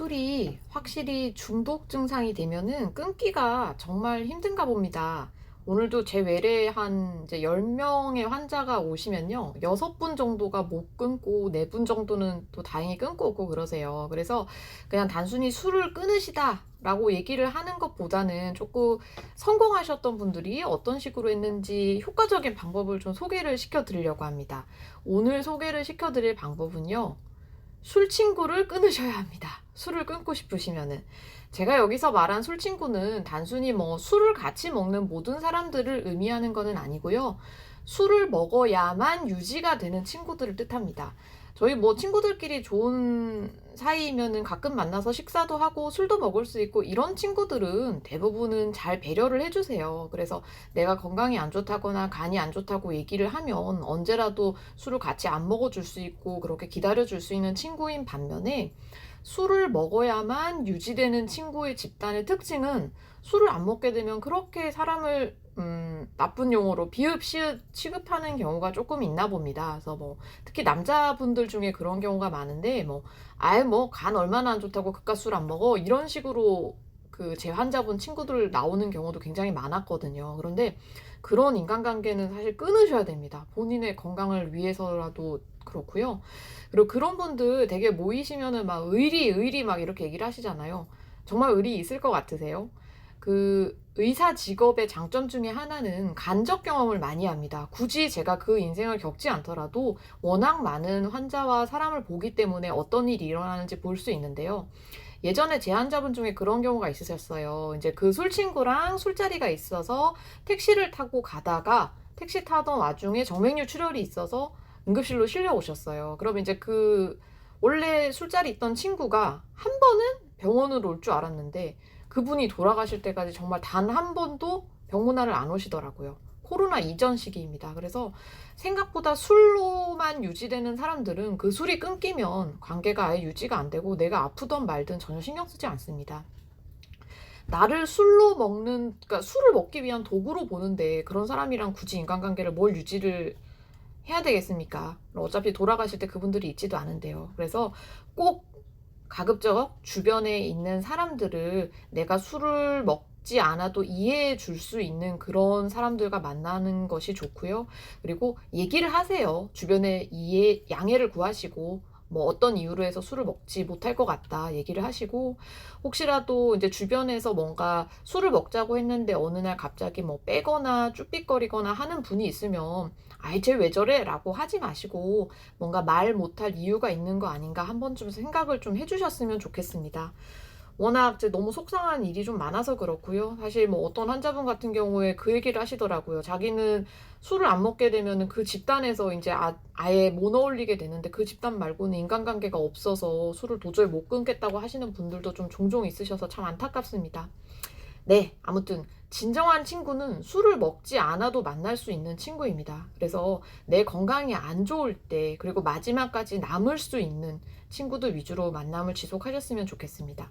술이 확실히 중독 증상이 되면은 끊기가 정말 힘든가 봅니다. 오늘도 제 외래에 한 이제 10명의 환자가 오시면요. 6분 정도가 못 끊고 4분 정도는 또 다행히 끊고 오고 그러세요. 그래서 그냥 단순히 술을 끊으시다 라고 얘기를 하는 것보다는 조금 성공하셨던 분들이 어떤 식으로 했는지 효과적인 방법을 좀 소개를 시켜 드리려고 합니다. 오늘 소개를 시켜 드릴 방법은요. 술 친구를 끊으셔야 합니다. 술을 끊고 싶으시면은. 제가 여기서 말한 술 친구는 단순히 뭐 술을 같이 먹는 모든 사람들을 의미하는 것은 아니고요. 술을 먹어야만 유지가 되는 친구들을 뜻합니다. 저희 뭐 친구들끼리 좋은 사이면은 가끔 만나서 식사도 하고 술도 먹을 수 있고 이런 친구들은 대부분은 잘 배려를 해주세요. 그래서 내가 건강이 안 좋다거나 간이 안 좋다고 얘기를 하면 언제라도 술을 같이 안 먹어줄 수 있고 그렇게 기다려줄 수 있는 친구인 반면에 술을 먹어야만 유지되는 친구의 집단의 특징은 술을 안 먹게 되면 그렇게 사람을 음, 나쁜 용어로 비읍 시읒 취급하는 경우가 조금 있나 봅니다. 그래서 뭐 특히 남자분들 중에 그런 경우가 많은데 뭐 아예 뭐 간 얼마나 안 좋다고 그깟 술 안 먹어 이런 식으로 그 제 환자분 친구들 나오는 경우도 굉장히 많았거든요. 그런데 그런 인간관계는 사실 끊으셔야 됩니다. 본인의 건강을 위해서라도 그렇고요. 그리고 그런 분들 되게 모이시면은 막 의리 의리 막 이렇게 얘기를 하시잖아요. 정말 의리 있을 것 같으세요? 그 의사 직업의 장점 중에 하나는 간접 경험을 많이 합니다. 굳이 제가 그 인생을 겪지 않더라도 워낙 많은 환자와 사람을 보기 때문에 어떤 일이 일어나는지 볼 수 있는데요. 예전에 제 환자분 중에 그런 경우가 있으셨어요. 이제 그 술 친구랑 술자리가 있어서 택시를 타고 가다가 택시 타던 와중에 정맥류 출혈이 있어서 응급실로 실려 오셨어요. 그럼 이제 그 원래 술자리 있던 친구가 한 번은 병원으로 올 줄 알았는데 그분이 돌아가실 때까지 정말 단 한 번도 병문안을 안 오시더라고요. 코로나 이전 시기입니다. 그래서 생각보다 술로만 유지되는 사람들은 그 술이 끊기면 관계가 아예 유지가 안 되고 내가 아프던 말든 전혀 신경 쓰지 않습니다. 나를 술로 먹는, 그러니까 술을 먹기 위한 도구로 보는데 그런 사람이랑 굳이 인간관계를 뭘 유지를 해야 되겠습니까? 어차피 돌아가실 때 그분들이 있지도 않은데요. 그래서 꼭 가급적 주변에 있는 사람들을 내가 술을 먹 지 않아도 이해해 줄 수 있는 그런 사람들과 만나는 것이 좋고요. 그리고 얘기를 하세요. 주변에 이해, 양해를 구하시고, 뭐 어떤 이유로 해서 술을 먹지 못할 것 같다 얘기를 하시고 혹시라도 이제 주변에서 뭔가 술을 먹자고 했는데 어느 날 갑자기 뭐 빼거나 쭈삣거리거나 하는 분이 있으면 아이 쟤 왜 저래? 라고 하지 마시고 뭔가 말 못할 이유가 있는 거 아닌가 한 번쯤 생각을 좀 해주셨으면 좋겠습니다. 워낙 이제 너무 속상한 일이 좀 많아서 그렇고요. 사실 뭐 어떤 환자분 같은 경우에 그 얘기를 하시더라고요. 자기는 술을 안 먹게 되면은 그 집단에서 이제 아, 아예 못 어울리게 되는데 그 집단 말고는 인간관계가 없어서 술을 도저히 못 끊겠다고 하시는 분들도 좀 종종 있으셔서 참 안타깝습니다. 네, 아무튼 진정한 친구는 술을 먹지 않아도 만날 수 있는 친구입니다. 그래서 내 건강이 안 좋을 때 그리고 마지막까지 남을 수 있는 친구들 위주로 만남을 지속하셨으면 좋겠습니다.